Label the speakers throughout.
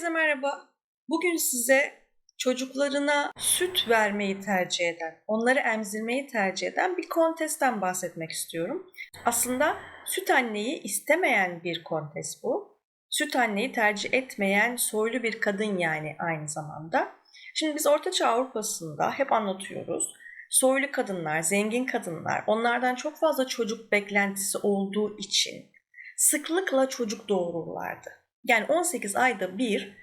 Speaker 1: Herkese merhaba. Bugün size çocuklarına süt vermeyi tercih eden, onları emzirmeyi tercih eden bir kontesten bahsetmek istiyorum. Aslında süt anneyi istemeyen bir kontes bu. Süt anneyi tercih etmeyen soylu bir kadın yani aynı zamanda. Şimdi biz Ortaçağ Avrupa'sında hep anlatıyoruz. Soylu kadınlar, zengin kadınlar, onlardan çok fazla çocuk beklentisi olduğu için sıklıkla çocuk doğururlardı. Yani 18 ayda bir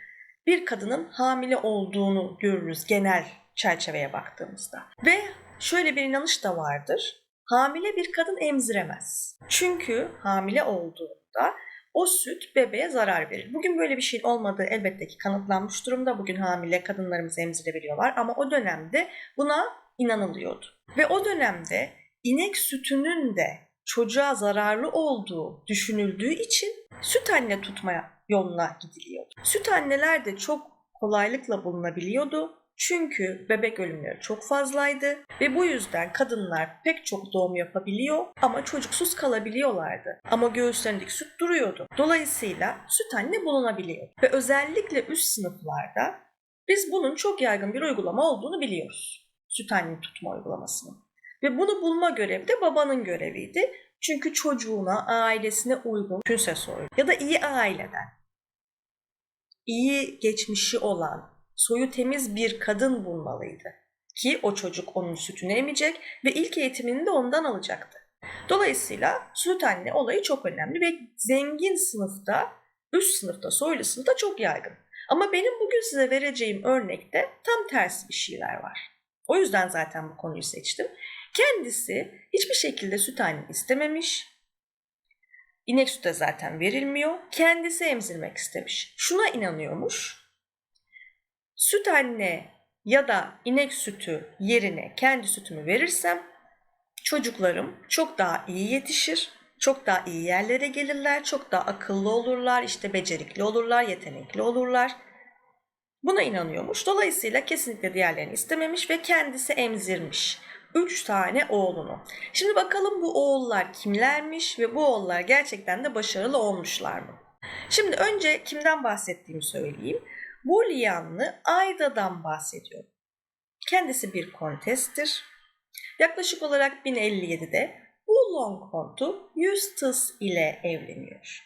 Speaker 1: bir kadının hamile olduğunu görürüz genel çerçeveye baktığımızda. Ve şöyle bir inanış da vardır. Hamile bir kadın emziremez. Çünkü hamile olduğunda o süt bebeğe zarar verir. Bugün böyle bir şeyin olmadığı elbette ki kanıtlanmış durumda. Bugün hamile kadınlarımız emzirebiliyorlar ama o dönemde buna inanılıyordu. Ve o dönemde inek sütünün de çocuğa zararlı olduğu düşünüldüğü için süt anne tutmaya yoluna gidiliyordu. Süt anneler de çok kolaylıkla bulunabiliyordu. Çünkü bebek ölümleri çok fazlaydı ve bu yüzden kadınlar pek çok doğum yapabiliyor ama çocuksuz kalabiliyorlardı. Ama göğüslerindeki süt duruyordu. Dolayısıyla süt anne bulunabiliyordu. Ve özellikle üst sınıflarda biz bunun çok yaygın bir uygulama olduğunu biliyoruz. Süt anne tutma uygulamasının. Ve bunu bulma görevi de babanın göreviydi. Çünkü çocuğuna, ailesine uygun, künse soyu ya da iyi aileden iyi geçmişi olan, soyu temiz bir kadın bulmalıydı. Ki o çocuk onun sütünü emecek ve ilk eğitimini de ondan alacaktı. Dolayısıyla süt anne olayı çok önemli ve zengin sınıfta, üst sınıfta, soylu sınıfta çok yaygın. Ama benim bugün size vereceğim örnekte tam tersi bir şeyler var. O yüzden zaten bu konuyu seçtim. Kendisi hiçbir şekilde süt anne istememiş, İnek sütü zaten verilmiyor. Kendisi emzirmek istemiş. Şuna inanıyormuş. Süt anne ya da inek sütü yerine kendi sütümü verirsem çocuklarım çok daha iyi yetişir, çok daha iyi yerlere gelirler, çok daha akıllı olurlar, işte becerikli olurlar, yetenekli olurlar. Buna inanıyormuş. Dolayısıyla kesinlikle diğerlerini istememiş ve kendisi emzirmiş. 3 tane oğlunu. Şimdi bakalım bu oğullar kimlermiş ve bu oğullar gerçekten de başarılı olmuşlar mı? Şimdi önce kimden bahsettiğimi söyleyeyim. Bulyanlı Ayda'dan bahsediyorum. Kendisi bir kontestir. Yaklaşık olarak 1057'de Bulon kontu Eustace ile evleniyor.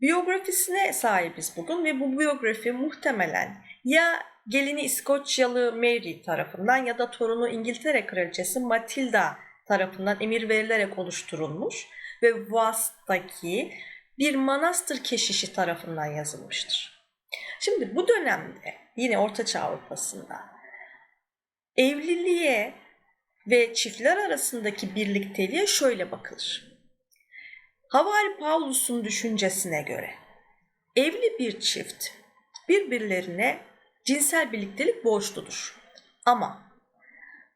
Speaker 1: Biyografisine sahibiz bugün ve bu biyografi muhtemelen ya gelini İskoçyalı Mary tarafından ya da torunu İngiltere Kraliçesi Matilda tarafından emir verilerek oluşturulmuş ve Vast'taki bir manastır keşişi tarafından yazılmıştır. Şimdi bu dönemde yine Ortaçağ Avrupa'sında evliliğe ve çiftler arasındaki birlikteliğe şöyle bakılır. Havari Paulus'un düşüncesine göre evli bir çift birbirlerine cinsel birliktelik borçludur. Ama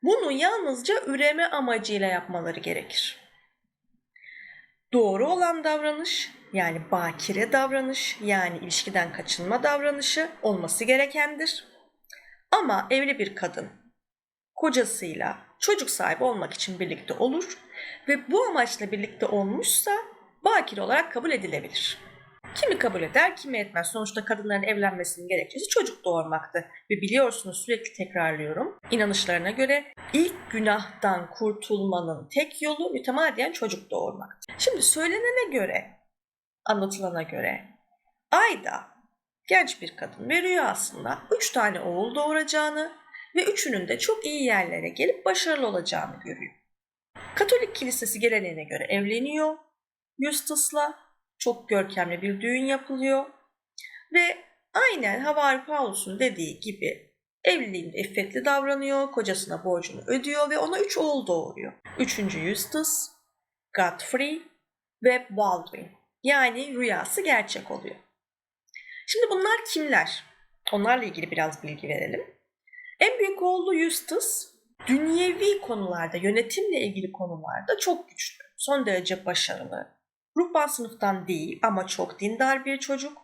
Speaker 1: bunu yalnızca üreme amacıyla yapmaları gerekir. Doğru olan davranış yani bakire davranış yani ilişkiden kaçınma davranışı olması gerekendir. Ama evli bir kadın kocasıyla çocuk sahibi olmak için birlikte olur ve bu amaçla birlikte olmuşsa bakire olarak kabul edilebilir. Kimi kabul eder, kimi etmez. Sonuçta kadınların evlenmesinin gerekçesi çocuk doğurmaktı. Ve biliyorsunuz sürekli tekrarlıyorum. İnanışlarına göre ilk günahtan kurtulmanın tek yolu mütemadiyen çocuk doğurmaktır. Şimdi söylenene göre, anlatılana göre Ayda genç bir kadın ve rüyasında üç tane oğul doğuracağını ve üçünün de çok iyi yerlere gelip başarılı olacağını görüyor. Katolik kilisesi geleneğine göre evleniyor Eustace'la çok görkemli bir düğün yapılıyor ve aynen Havari Paulus'un dediği gibi evliliğinde iffetli davranıyor, kocasına borcunu ödüyor ve ona üç oğul doğuruyor. Üçüncü Eustace, Godfrey ve Baldwin. Yani rüyası gerçek oluyor. Şimdi bunlar kimler? Onlarla ilgili biraz bilgi verelim. En büyük oğlu Eustace, dünyevi konularda, yönetimle ilgili konularda çok güçlü. Son derece başarılı, Ruhban sınıftan değil ama çok dindar bir çocuk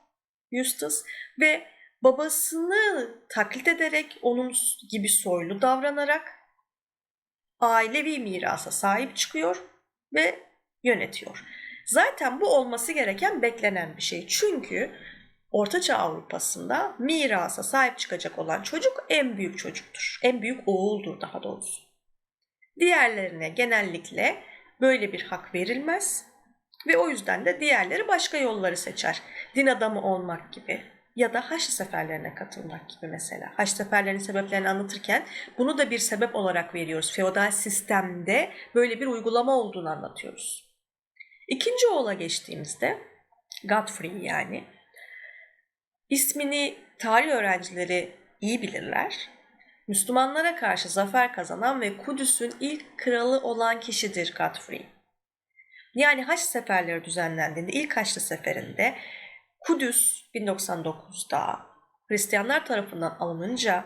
Speaker 1: Eustace ve babasını taklit ederek onun gibi soylu davranarak ailevi mirasa sahip çıkıyor ve yönetiyor. Zaten bu olması gereken beklenen bir şey. Çünkü Ortaçağ Avrupa'sında mirasa sahip çıkacak olan çocuk en büyük çocuktur. En büyük oğuldur daha doğrusu. Diğerlerine genellikle böyle bir hak verilmez ve o yüzden de diğerleri başka yolları seçer. Din adamı olmak gibi ya da Haçlı seferlerine katılmak gibi mesela. Haçlı seferlerinin sebeplerini anlatırken bunu da bir sebep olarak veriyoruz. Feodal sistemde böyle bir uygulama olduğunu anlatıyoruz. İkinci oğula geçtiğimizde Godfrey yani ismini tarih öğrencileri iyi bilirler. Müslümanlara karşı zafer kazanan ve Kudüs'ün ilk kralı olan kişidir Godfrey. Yani Haç seferleri düzenlendiğinde ilk Haçlı seferinde Kudüs 1099'da Hristiyanlar tarafından alınınca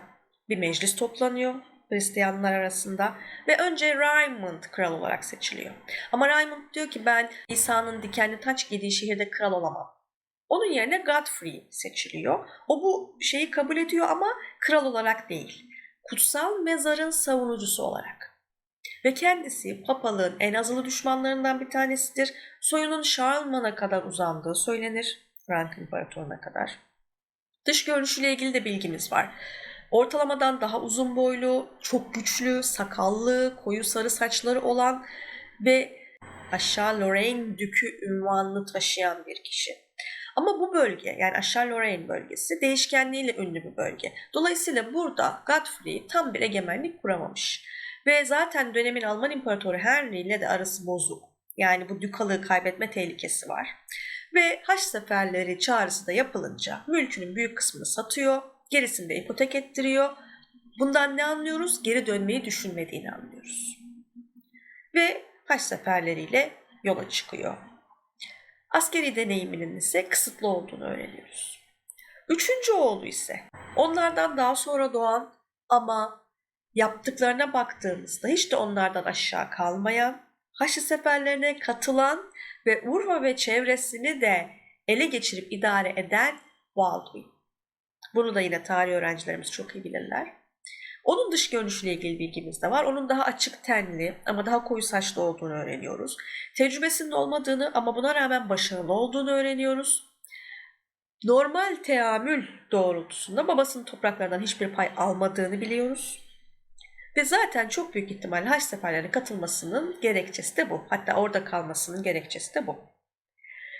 Speaker 1: bir meclis toplanıyor Hristiyanlar arasında ve önce Raymond kral olarak seçiliyor. Ama Raymond diyor ki ben İsa'nın dikenli taç giydiği şehirde kral olamam. Onun yerine Godfrey seçiliyor. O bu şeyi kabul ediyor ama kral olarak değil. Kutsal mezarın savunucusu olarak. Ve kendisi papalığın en azılı düşmanlarından bir tanesidir. Soyunun Şarlman'a kadar uzandığı söylenir. Frank İmparatorluğu'na kadar. Dış görünüşüyle ilgili de bilgimiz var. Ortalamadan daha uzun boylu, çok güçlü, sakallı, koyu sarı saçları olan ve aşağı Lorraine dükü ünvanını taşıyan bir kişi. Ama bu bölge yani aşağı Lorraine bölgesi değişkenliğiyle ünlü bir bölge. Dolayısıyla burada Godfrey tam bir egemenlik kuramamış. Ve zaten dönemin Alman İmparatoru Henry ile de arası bozuk. Yani bu dükalığı kaybetme tehlikesi var. Ve haç seferleri çağrısı da yapılınca mülkünün büyük kısmını satıyor, gerisini de ipotek ettiriyor. Bundan ne anlıyoruz? Geri dönmeyi düşünmediğini anlıyoruz. Ve haç seferleriyle yola çıkıyor. Askeri deneyiminin ise kısıtlı olduğunu öğreniyoruz. Üçüncü oğlu ise onlardan daha sonra doğan ama yaptıklarına baktığımızda hiç de onlardan aşağı kalmayan, Haçlı seferlerine katılan ve Urfa ve çevresini de ele geçirip idare eden Baldwin. Bunu da yine tarih öğrencilerimiz çok iyi bilirler. Onun dış görünüşüyle ilgili bilgimiz de var. Onun daha açık tenli ama daha koyu saçlı olduğunu öğreniyoruz. Tecrübesinin olmadığını ama buna rağmen başarılı olduğunu öğreniyoruz. Normal teamül doğrultusunda babasının topraklardan hiçbir pay almadığını biliyoruz. Ve zaten çok büyük ihtimalle haç seferlerine katılmasının gerekçesi de bu. Hatta orada kalmasının gerekçesi de bu.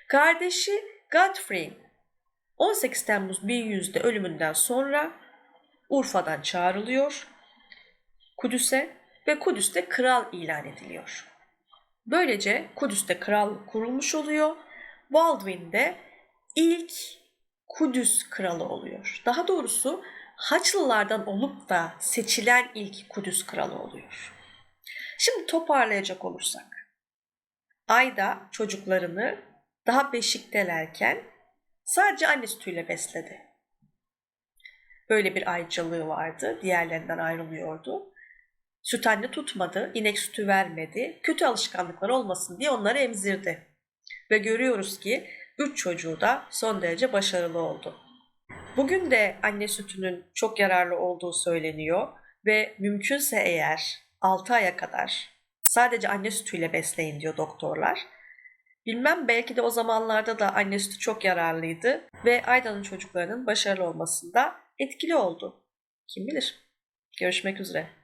Speaker 1: Kardeşi Godfrey 18 Temmuz 1100'de ölümünden sonra Urfa'dan çağrılıyor Kudüs'e ve Kudüs'te kral ilan ediliyor. Böylece Kudüs'te krallık kurulmuş oluyor. Baldwin de ilk Kudüs kralı oluyor. Daha doğrusu Haçlılardan olup da seçilen ilk Kudüs kralı oluyor. Şimdi toparlayacak olursak. Ayda çocuklarını daha beşiktelerken sadece anne sütüyle besledi. Böyle bir ayrıcalığı vardı. Diğerlerinden ayrılıyordu. Süt anne tutmadı, inek sütü vermedi. Kötü alışkanlıklar olmasın diye onları emzirdi. Ve görüyoruz ki üç çocuğu da son derece başarılı oldu. Bugün de anne sütünün çok yararlı olduğu söyleniyor ve mümkünse eğer 6 aya kadar sadece anne sütüyle besleyin diyor doktorlar. Bilmem belki de o zamanlarda da anne sütü çok yararlıydı ve Ayda'nın çocuklarının başarılı olmasında etkili oldu. Kim bilir? Görüşmek üzere.